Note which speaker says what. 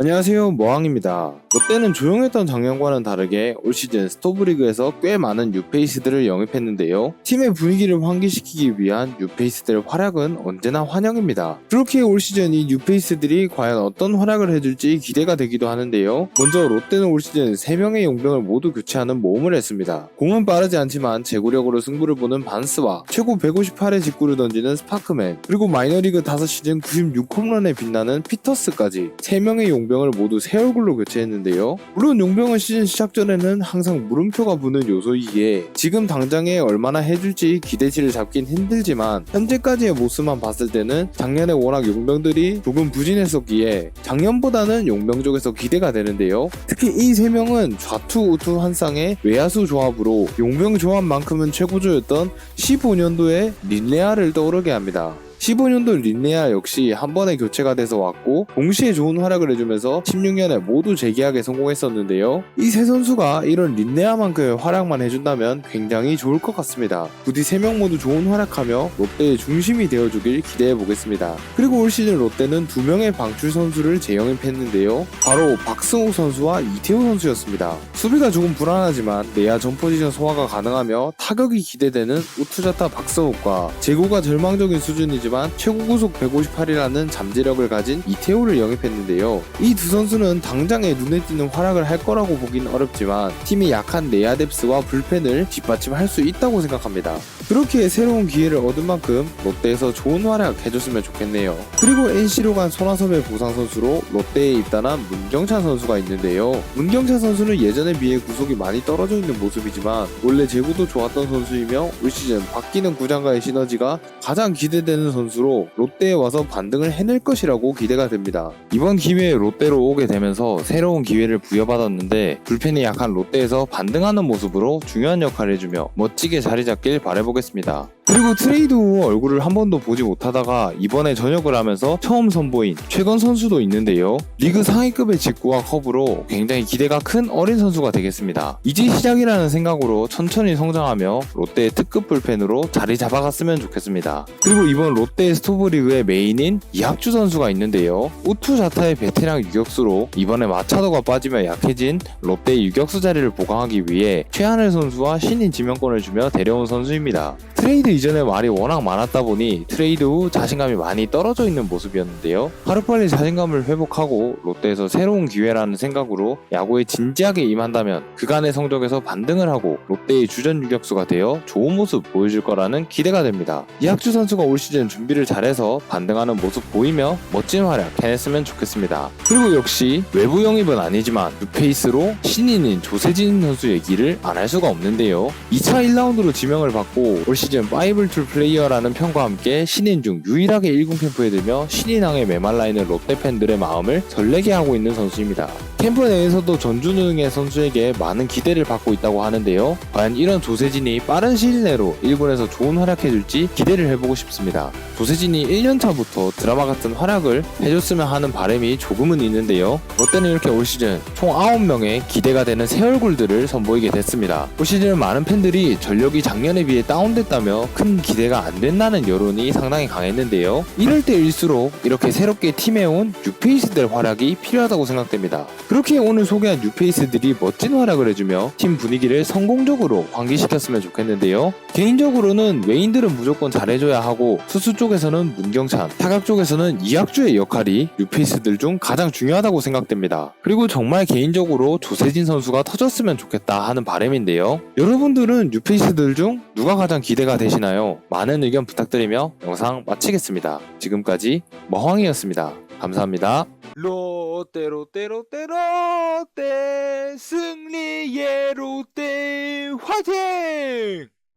Speaker 1: 안녕하세요 모항입니다. 롯데는 조용했던 작년과는 다르게 올 시즌 스토브리그에서 꽤 많은 뉴페이스들을 영입했는데요. 팀의 분위기를 환기시키기 위한 뉴페이스들의 활약은 언제나 환영입니다. 그렇게 올 시즌 이 뉴페이스들이 과연 어떤 활약을 해줄지 기대가 되기도 하는데요. 먼저 롯데는 올 시즌 3명의 용병을 모두 교체하는 모험을 했습니다. 공은 빠르지 않지만 제구력으로 승부를 보는 반스와 최고 158의 직구를 던지는 스파크맨 그리고 마이너리그 5시즌 96홈런에 빛나는 피터스까지 3명의 용병을 모두 새 얼굴로 교체했는데 요. 물론 용병은 시즌 시작 전에는 항상 물음표가 붙는 요소이기에 지금 당장에 얼마나 해줄지 기대치를 잡긴 힘들지만 현재까지의 모습만 봤을 때는 작년에 워낙 용병들이 조금 부진했었기에 작년보다는 용병 쪽에서 기대가 되는데요. 특히 이 세 명은 좌투 우투 한 쌍의 외야수 조합으로 용병 조합만큼은 최고조였던 15년도의 린레아를 떠오르게 합니다. 15년도 린네아 역시 한 번에 교체가 돼서 왔고 동시에 좋은 활약을 해주면서 16년에 모두 재계약에 성공했었는데요. 이 세 선수가 이런 린네아만큼의 활약만 해준다면 굉장히 좋을 것 같습니다. 부디 3명 모두 좋은 활약하며 롯데의 중심이 되어주길 기대해보겠습니다. 그리고 올 시즌 롯데는 2명의 방출 선수를 재영입했는데요. 바로 박승욱 선수와 이태호 선수였습니다. 수비가 조금 불안하지만 내야 전 포지션 소화가 가능하며 타격이 기대되는 우투자타 박성욱과 재고가 절망적인 수준이지만 최고 구속 158이라는 잠재력을 가진 이태호를 영입했는데요. 이 두 선수는 당장에 눈에 띄는 활약을 할 거라고 보긴 어렵지만 팀이 약한 내야 뎁스와 불펜을 뒷받침할 수 있다고 생각합니다. 그렇게 새로운 기회를 얻은 만큼 롯데에서 좋은 활약 해줬으면 좋겠네요. 그리고 NC로 간 손아섭의 보상 선수로 롯데에 입단한 문경찬 선수가 있는데요. 문경찬 선수는 예전에 비해 구속이 많이 떨어져 있는 모습이지만 원래 제구도 좋았던 선수이며 올 시즌 바뀌는 구장과의 시너지가 가장 기대되는 선수 로 롯데에 와서 반등을 해낼 것이라고 기대가 됩니다. 이번 기회에 롯데로 오게 되면서 새로운 기회를 부여받았는데 불펜이 약한 롯데에서 반등하는 모습으로 중요한 역할을 해주며 멋지게 자리 잡길 바라보겠습니다. 그리고 트레이드 후 얼굴을 한 번도 보지 못하다가 이번에 전역을 하면서 처음 선보인 최건 선수도 있는데요. 리그 상위급의 직구와 커브로 굉장히 기대가 큰 어린 선수가 되겠습니다. 이제 시작이라는 생각으로 천천히 성장하며 롯데의 특급 불펜으로 자리 잡아갔으면 좋겠습니다. 그리고 이번 롯데 스토브리그의 메인인 이학주 선수가 있는데요. 우투 자타의 베테랑 유격수로 이번에 마차도가 빠지며 약해진 롯데의 유격수 자리를 보강하기 위해 최하늘 선수와 신인 지명권을 주며 데려온 선수입니다. 트레이드 이전에 말이 워낙 많았다 보니 트레이드 후 자신감이 많이 떨어져 있는 모습이었는데요. 하루빨리 자신감을 회복하고 롯데에서 새로운 기회라는 생각으로 야구에 진지하게 임한다면 그간의 성적에서 반등을 하고 롯데의 주전 유격수가 되어 좋은 모습 보여줄 거라는 기대가 됩니다. 이학주 선수가 올 시즌 준비를 잘해서 반등하는 모습 보이며 멋진 활약 해냈으면 좋겠습니다. 그리고 역시 외부 영입은 아니지만 뉴페이스로 신인인 조세진 선수 얘기를 안 할 수가 없는데요. 2차 1라운드로 지명을 받고 올 시즌 파이블 툴 플레이어라는 평과 함께 신인 중 유일하게 1군 캠프에 들며 신인왕에 메말라 있는 롯데 팬들의 마음을 설레게 하고 있는 선수입니다. 캠프 내에서도 전준웅의 선수에게 많은 기대를 받고 있다고 하는데요. 과연 이런 조세진이 빠른 시일 내로 1군에서 좋은 활약해줄지 기대를 해보고 싶습니다. 조세진이 1년차부터 드라마 같은 활약을 해줬으면 하는 바람이 조금은 있는데요. 롯데는 이렇게 올 시즌 총 9명의 기대가 되는 새 얼굴들을 선보이게 됐습니다. 올 시즌 많은 팬들이 전력이 작년에 비해 다운됐다며 큰 기대가 안 된다는 여론이 상당히 강했는데요. 이럴 때일수록 이렇게 새롭게 팀에 온 뉴페이스들 활약이 필요하다고 생각됩니다. 그렇게 오늘 소개한 뉴페이스들이 멋진 활약을 해주며 팀 분위기를 성공적으로 환기시켰으면 좋겠는데요. 개인적으로는 외인들은 무조건 잘해줘야 하고 수수 쪽에서는 문경찬, 타격 쪽에서는 이학주의 역할이 뉴페이스들 중 가장 중요하다고 생각됩니다. 그리고 정말 개인적으로 조세진 선수가 터졌으면 좋겠다 하는 바람인데요. 여러분들은 뉴페이스들 중 누가 가장 기대가 되 시나요? 많은 의견 부탁드리며 영상 마치겠습니다. 지금까지 머황이었습니다. 감사합니다. 롯데 롯데 롯데 롯데 승리의 롯데 화이팅!